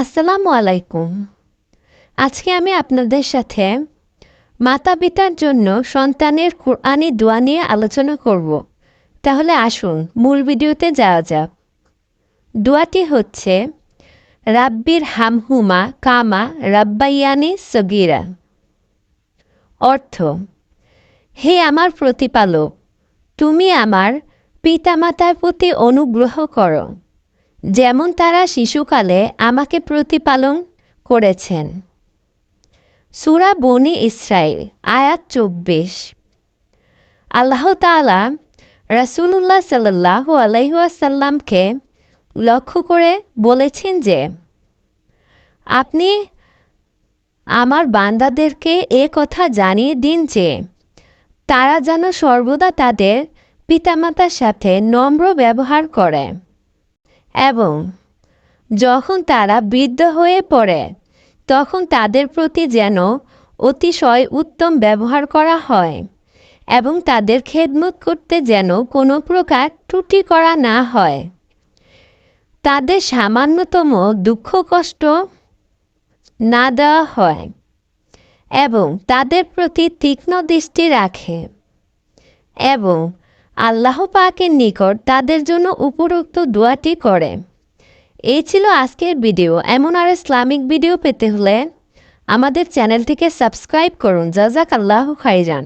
আসসালামু আলাইকুম। আজকে আমি আপনাদের সাথে মাতা পিতার জন্য সন্তানের কোরআনি দোয়া নিয়ে আলোচনা করব। তাহলে আসুন, মূল ভিডিওতে যাওয়া যাক। দোয়াটি হচ্ছে, রাব্বির হামহুমা কামা রাব্বাইয়ানি সগিরা অর্থ, হে আমার প্রতিপালক, তুমি আমার পিতামাতার প্রতি অনুগ্রহ করো। যেমন তারা শিশুকালে আমাকে প্রতিপালন করেছেন। সুরা বনি ইসরায়েল আয়াত চব্বিশ। আল্লাহ তালা রাসুল্লাহ সাল্লাহ আলাইসাল্লামকে লক্ষ্য করে বলেছেন যে, আপনি আমার বান্দাদেরকে এ কথা জানিয়ে দিন যে, তারা যেন সর্বদা তাদের পিতামাতার সাথে নম্র ব্যবহার করে। এবং যখন তারা বৃদ্ধ হয়ে পড়ে, তখন তাদের প্রতি যেন অতিশয় উত্তম ব্যবহার করা হয় এবং তাদের খেদমত করতে যেন কোনো প্রকার ত্রুটি করা না হয়। তাদের সামান্যতম দুঃখ কষ্ট না দেওয়া হয় এবং তাদের প্রতি তীক্ষ্ণ দৃষ্টি রাখে এবং আল্লাহ পাকের নিকট তাদের জন্য উপরোক্ত দোয়াটি করে। এই ছিল আজকের ভিডিও। এমন আর ইসলামিক ভিডিও পেতে হলে আমাদের চ্যানেলটিকে সাবস্ক্রাইব করুন। জাজাক আল্লাহ খাইজান